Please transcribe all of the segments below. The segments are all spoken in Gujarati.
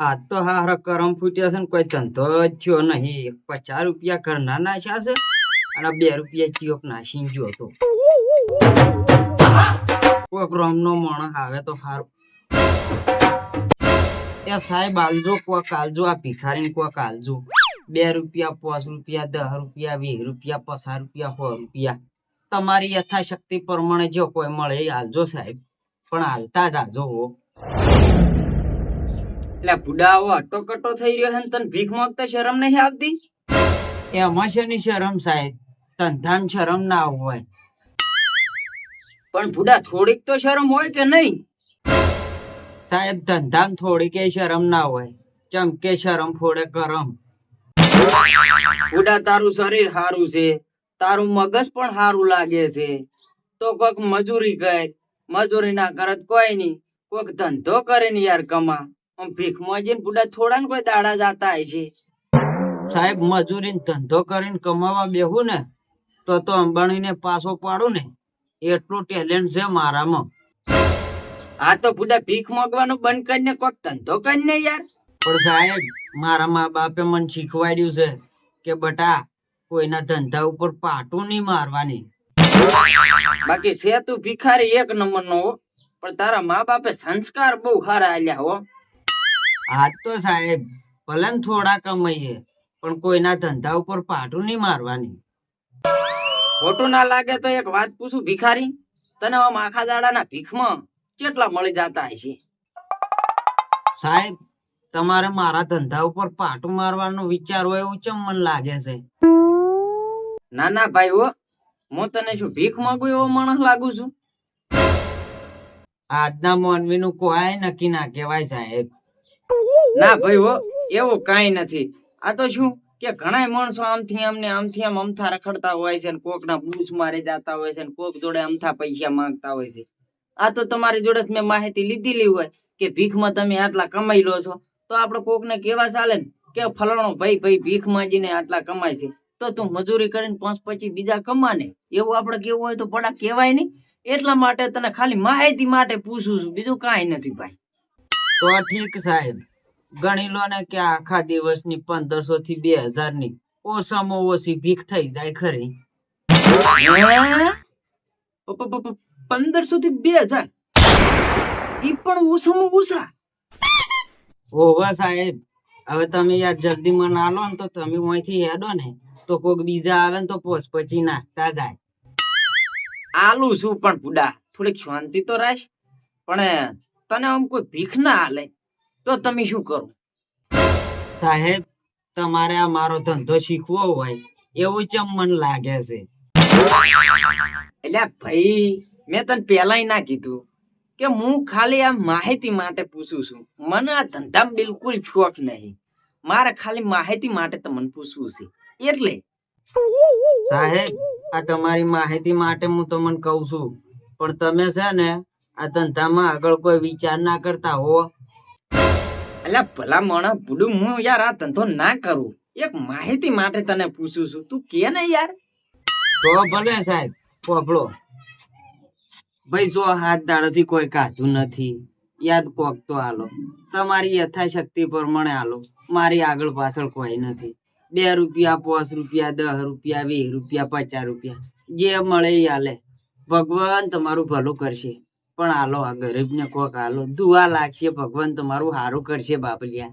આજ તો હાર કરમ ફૂટ્યા છે ને કોઈ ધંધો થયો નહીં. પચાસ રૂપિયા ઘરના નાખ્યા છે અને બે રૂપિયા ચિયોક નાસી ગયો હતો. કોક રોમનો માણસ આવે તો સારું એ સાહેબ આલજો, કોક આલજો, આ ભિખારીને કોક આલજો. બે રૂપિયા, પાંચ રૂપિયા દસ રૂપિયા, વીસ રૂપિયા, પચાસ રૂપિયા, સો રૂપિયા. તમારી યથાશક્તિ પ્રમાણે જો કોઈ મળે એ આલજો સાહેબ. પણ હાલતા જ આજો હો. એટલે આવો અટોકટો થઈ રહ્યો છે તને ભીખ માંગતા શરમ નહીં આવતી? એમાં શેની શરમ સાહેબ ધંધામ શરમ ના હોય. પણ બુડા થોડીક તો શરમ હોય કે નહીં? સાહેબ, ધંધામ થોડીક એ શરમ ના હોય. ચમકે શરમ ફોડે કરમ. બુડા તારું શરીર સારું છે. તારું મગજ પણ સારું લાગે છે. તો કોક મજૂરી કર. મજૂરી ના કરત કોઈ નહીં. કોક ધંધો કરે ને યાર કમા. આમ જઈને બુડા થોડા ને કોઈ દાડા જતા હોય છે. સાહેબ મજૂરી ધંધો કરીને કમાવા બેહું ને, તો તો અંબાણીને પાછો પાડું ને. એટલું ટેલેન્ટ છે મારામાં. આ તો બુડા ભીખ માંગવાનું બંધ કરીને કોક ધંધો કરીને યાર. પણ સાહેબ, મારા મા બાપે મને શીખવાડ્યું છે કે બટા, કોઈના ધંધા ઉપર પાટું નહીં મારવાની. બાકી છે તું ભિખારી એક નંબર નો પણ તારા મા બાપે સંસ્કાર બહુ સારા આલ્યા હો. આજ તો સાહેબ ભલે થોડા કમાઈએ પણ કોઈના ધંધા ઉપર પાટું નહીં મારવાની. ખોટું ના લાગે તો એક વાત પૂછું ભિખારી? તને આમ આખા દાડાના ભીખમાં કેટલા મળી જતા હશે? સાહેબ તમારે મારા ધંધા ઉપર પાટું મારવાનો વિચાર હોય એવું ચમ મન લાગે છે? ના ના ભાઈ હો હું તને શું ભીખ માંગુ એવો માણસ લાગુ છું? આજના માનવી નું કોઈ નક્કી ના કહેવાય સાહેબ. ના ભાઈ હો, એવું કાંઈ નથી. આ તો શું કે ઘણા માણસો આમથી આમને આમથી આમ અમથા રખડતા હોય છે ને કોક ના બૂસ મારે જતા હોય છે ને કોક જોડે અમથા પૈસા માંગતા હોય છે. આ તો તમારી જોડે મેં માહિતી લીધેલી હોય કે ભીખમાં તમે આટલા કમાઈ લો છો. તો આપણે કોક ને કેવા ચાલે ને કે ફલાણો ભાઈ ભાઈ ભીખ માંજીને આટલા કમાય છે. તો તું મજૂરી કરીને પાંચ પછી બીજા કમાને એવું આપણે કેવું હોય તો પડા કહેવાય નહીં. એટલા માટે તને ખાલી માહિતી માટે પૂછું છું. બીજું કાંઈ નથી ભાઈ. તો ઠીક સાહેબ. ગણી લો ને કે આખા દિવસની પંદરસો થી બે હજારની ઓછામાં ઓછી ભીખ થઈ જાય ખરી. પંદરસો થી બે હજાર. ઈ પણ ઓછામાં ઓછા. ઓવા સાહેબ હવે તમે યાર જલ્દી મને આલો ને તો તમે અહીંથી હેડો ને. તો કોક બીજા આવે ને તો પોસ પછી નાખતા જાય. આલુ શું પણ બુડા થોડીક શાંતિ તો રાખ. પણ તને આમ કોઈ ભીખ ના આલે. તો તમે શું કરો? સાહેબ, તમારે આ મારો ધંધો શીખવો હોય, એવું ચમ મન લાગે છે? એટલે ભાઈ, મેં તને પહેલાય ના કીધું કે હું ખાલી આ માહિતી માટે પૂછું છું. મને આ ધંધામાં બિલકુલ શોખ નહીં. મારે ખાલી માહિતી માટે તમને પૂછવું છે. એટલે સાહેબ, આ તમારી માહિતી માટે હું તમને કહું છું. પણ તમે છે ને, આ ધંધામાં આગળ કોઈ વિચાર ના કરતા હો. અલ્યા ભલા મણા બુડું હું યાર આ ધંધો ના કરું. એક માહિતી માટે તને પૂછું છું. તું કે ને યાર? તો ભલે સાહેબ, પોપડો. ભાઈ જો હાથ દાડાથી કોઈ કાધું નથી. યાદ કોક તો હાલો તમારી યથાશક્તિ પ્રમાણે હાલો મારી આગળ પાછળ કોઈ નથી. બે રૂપિયા, પાંચ રૂપિયા, દસ રૂપિયા, વીસ રૂપિયા, પચાસ રૂપિયા. જે મળે એ હાલે ભગવાન તમારું ભલું કરશે. પણ આલો આ ગરીબને કોક આલો. દુઆ લાગશે, ભગવાન તમારું સારું કરશે, બાપલિયા.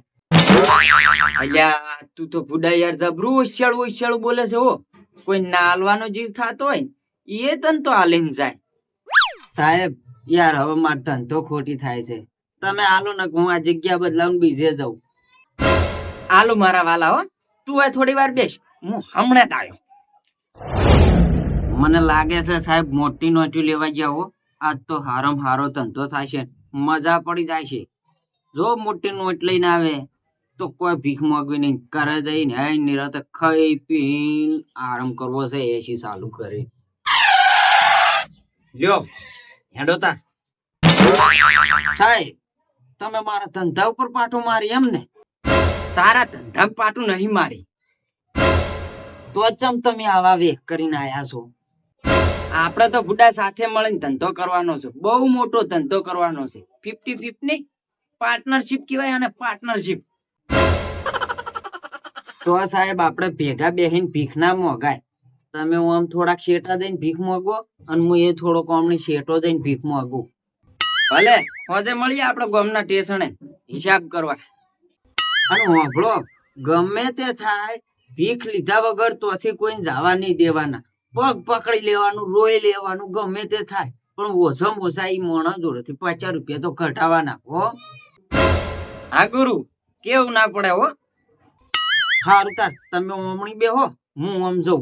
અલ્યા, તું તો બુડા યાર જબરું ઓછાળું ઓછાળું બોલે છે, હો. કોઈ નાલવાનો જીવ થતો હોય એ તન તો હાલીને જાય. સાહેબ, યાર, હવે માર ધંધો ખોટી થાય છે. તમે આલો ને હું આ જગ્યા બદલાવીને બીજે જાઉં. આલો મારા વાલા, હો. તું આ થોડી વાર બેસ. હું હમણાં જ આવ્યો. મને લાગે છે, સાહેબ, મોટી નોટી લેવા જાઓ આજ તો હારમ હારો ધંધો થાય છે, મજા પડી જાય છે. જો મોટી નોટ લઈને આવે, તો કોઈ ભીખ મગવી નહીં, ઘરે જઈને હે નિરાતે ખાઈ પીને આરામ કરવો છે એસી ચાલુ કરી. લ્યો, હેડો તા. સાહેબ, તમે મારા ધંધા ઉપર પાટું મારી એમ ને? તારા ધંધા પાટું નહીં મારી. તો ચમ તમે આવા વેખ કરીને આયા છો. આપણે તો બુડા સાથે મળીને ધંધો કરવાનો છે. બહુ મોટો ધંધો કરવાનો છે. ફિફ્ટી ફિફ્ટી પાર્ટનરશિપ કહેવાય અને પાર્ટનરશિપ તો સાહેબ આપણે ભેગા બેહીને ભીખ ના મોગાય તમે આમ થોડાક શેટા દઈને ભીખ મોગો અને હું એ થોડો કોમની શેટો દઈને ભીખ મોગું ભલે, હોજે મળીએ આપણે ગમના ટેશણે હિસાબ કરવા. અને હોભળો, ગમે તે થાય, ભીખ લીધા વગર તોથી કોઈને જવા નહીં દેવાના. પગ પકડી લેવાનું રોઈ લેવાનું ગમે તે થાય. પણ ઓછામાં ઓછા એ મોણા જોડેથી પચાસ રૂપિયા તો ઘટાવાના હો. હા ગુરુ. કેવું ના પડે હો? સારું તાર તમે ઓમણી બેહો હું આમ જઉં.